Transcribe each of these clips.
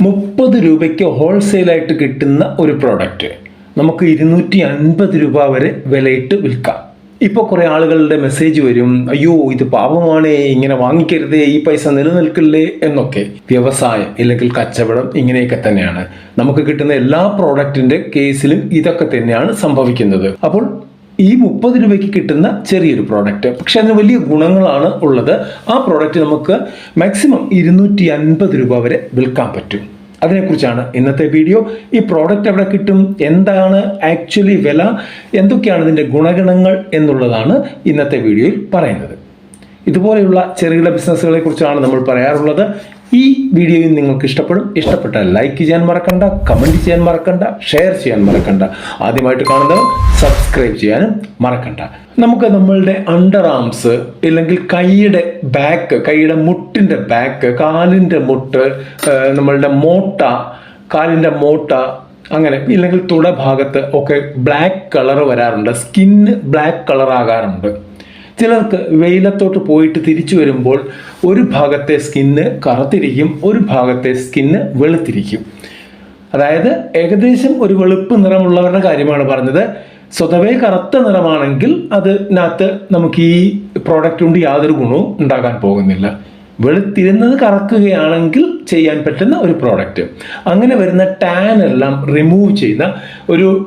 മുപ്പത് രൂപയ്ക്ക് ഹോൾസെയിലായിട്ട് കിട്ടുന്ന ഒരു പ്രോഡക്റ്റ് നമുക്ക് ഇരുന്നൂറ്റി അൻപത് രൂപ വരെ വിലയിട്ട് വിൽക്കാം. ഇപ്പോൾ കുറേ ആളുകളുടെ മെസ്സേജ് വരും അയ്യോ ഇത് പാപമാണേ ഇങ്ങനെ വാങ്ങിക്കരുതേ ഈ പൈസ നിലനിൽക്കില്ലേ? എന്നൊക്കെ. വ്യവസായം ഇല്ലെങ്കിൽ കച്ചവടം ഇങ്ങനെയൊക്കെ തന്നെയാണ്. നമുക്ക് കിട്ടുന്ന എല്ലാ പ്രോഡക്റ്റിന്റെ കേസിലും ഇതൊക്കെ തന്നെയാണ് സംഭവിക്കുന്നത്. അപ്പോൾ ഈ മുപ്പത് രൂപയ്ക്ക് കിട്ടുന്ന ചെറിയൊരു പ്രോഡക്റ്റ് പക്ഷെ അതിന് വലിയ ഗുണങ്ങളാണ് ഉള്ളത്. ആ പ്രോഡക്റ്റ് നമുക്ക് മാക്സിമം ഇരുന്നൂറ്റി അൻപത് രൂപ വരെ വിൽക്കാൻ പറ്റും. അതിനെക്കുറിച്ചാണ് ഇന്നത്തെ വീഡിയോ ഈ പ്രോഡക്റ്റ് എവിടെ കിട്ടും? എന്താണ് ആക്ച്വലി വില? എന്തൊക്കെയാണ് ഇതിന്റെ ഗുണഗണങ്ങൾ എന്നുള്ളതാണ് ഇന്നത്തെ വീഡിയോയിൽ പറയുന്നത്. ഇതുപോലെയുള്ള ചെറുകിട ബിസിനസ്സുകളെ കുറിച്ചാണ് നമ്മൾ പറയാറുള്ളത്. ഈ വീഡിയോയും നിങ്ങൾക്ക് ഇഷ്ടപ്പെടും. ഇഷ്ടപ്പെട്ടാൽ ലൈക്ക് ചെയ്യാൻ മറക്കണ്ട കമന്റ് ചെയ്യാൻ മറക്കണ്ട ഷെയർ ചെയ്യാൻ മറക്കണ്ട. ആദ്യമായിട്ട് കാണുന്നത് സബ്സ്ക്രൈബ് ചെയ്യാനും മറക്കണ്ട. നമുക്ക് നമ്മളുടെ അണ്ടർ ആംസ് ഇല്ലെങ്കിൽ കൈയുടെ ബാക്ക് കൈയുടെ മുട്ടിന്റെ ബാക്ക് കാലിന്റെ മുട്ട് നമ്മളുടെ മോട്ട കാലിന്റെ മോട്ട അങ്ങനെ ഇല്ലെങ്കിൽ തുട ഭാഗത്ത് ഒക്കെ ബ്ലാക്ക് കളർ വരാറുണ്ട്. സ്കിന്ന് ബ്ലാക്ക് കളർ ആകാറുണ്ട്. ചിലർക്ക് വെയിലത്തോട്ട് പോയിട്ട് തിരിച്ചു വരുമ്പോൾ ഒരു ഭാഗത്തെ സ്കിന്ന് കറുത്തിരിക്കും ഒരു ഭാഗത്തെ സ്കിന്ന് വെളുത്തിരിക്കും. അതായത് ഏകദേശം ഒരു വെളുപ്പ് നിറമുള്ളവരുടെ കാര്യമാണ് പറഞ്ഞത്. സ്വതവേ കറുത്ത നിറമാണെങ്കിൽ അതിനകത്ത് നമുക്ക് ഈ പ്രോഡക്റ്റ് കൊണ്ട് യാതൊരു ഗുണവും ഉണ്ടാകാൻ പോകുന്നില്ല. വെളുത്തിരുന്നത് കറക്കുകയാണെങ്കിൽ ചെയ്യാൻ പറ്റുന്ന ഒരു പ്രോഡക്റ്റ് അങ്ങനെ വരുന്ന ടാൻ എല്ലാം റിമൂവ് ചെയ്യുന്ന ഒരു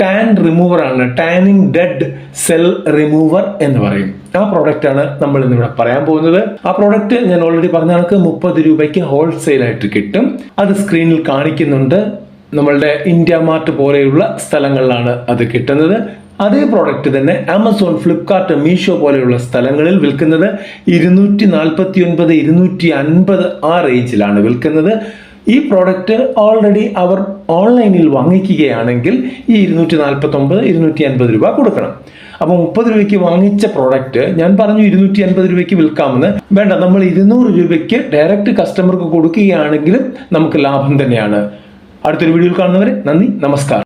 ടാൻ റിമൂവറാണ് ടാനിങ് ഡെഡ് സെൽ റിമൂവർ എന്ന് പറയും. ആ പ്രോഡക്റ്റ് ആണ് നമ്മൾ ഇന്നിവിടെ പറയാൻ പോകുന്നത്. ആ പ്രോഡക്റ്റ് ഞാൻ ഓൾറെഡി പറഞ്ഞ കണക്ക് മുപ്പത് രൂപയ്ക്ക് ഹോൾസെയിൽ ആയിട്ട് കിട്ടും. അത് സ്ക്രീനിൽ കാണിക്കുന്നുണ്ട്. നമ്മളുടെ ഇന്ത്യ മാർട്ട് പോലെയുള്ള സ്ഥലങ്ങളിലാണ് അത് കിട്ടുന്നത്. അതേ പ്രോഡക്റ്റ് തന്നെ ആമസോൺ ഫ്ലിപ്കാർട്ട് മീഷോ പോലെയുള്ള സ്ഥലങ്ങളിൽ വിൽക്കുന്നത് ഇരുന്നൂറ്റി നാൽപ്പത്തി ഒൻപത് ഇരുന്നൂറ്റി അൻപത് ആ റേഞ്ചിലാണ് വിൽക്കുന്നത്. ഈ പ്രോഡക്റ്റ് ഓൾറെഡി അവർ ഓൺലൈനിൽ വാങ്ങിക്കുകയാണെങ്കിൽ ഈ ഇരുന്നൂറ്റി നാൽപ്പത്തി ഒമ്പത് ഇരുന്നൂറ്റി അൻപത് രൂപ കൊടുക്കണം. അപ്പോൾ മുപ്പത് രൂപയ്ക്ക് വാങ്ങിച്ച പ്രോഡക്റ്റ് ഞാൻ പറഞ്ഞു ഇരുന്നൂറ്റി അൻപത് രൂപയ്ക്ക് വിൽക്കാമെന്ന്. വേണ്ട നമ്മൾ ഇരുന്നൂറ് രൂപയ്ക്ക് ഡയറക്റ്റ് കസ്റ്റമർക്ക് കൊടുക്കുകയാണെങ്കിലും നമുക്ക് ലാഭം തന്നെയാണ്. അടുത്തൊരു വീഡിയോയിൽ കാണുന്നവരെ നന്ദി നമസ്കാരം.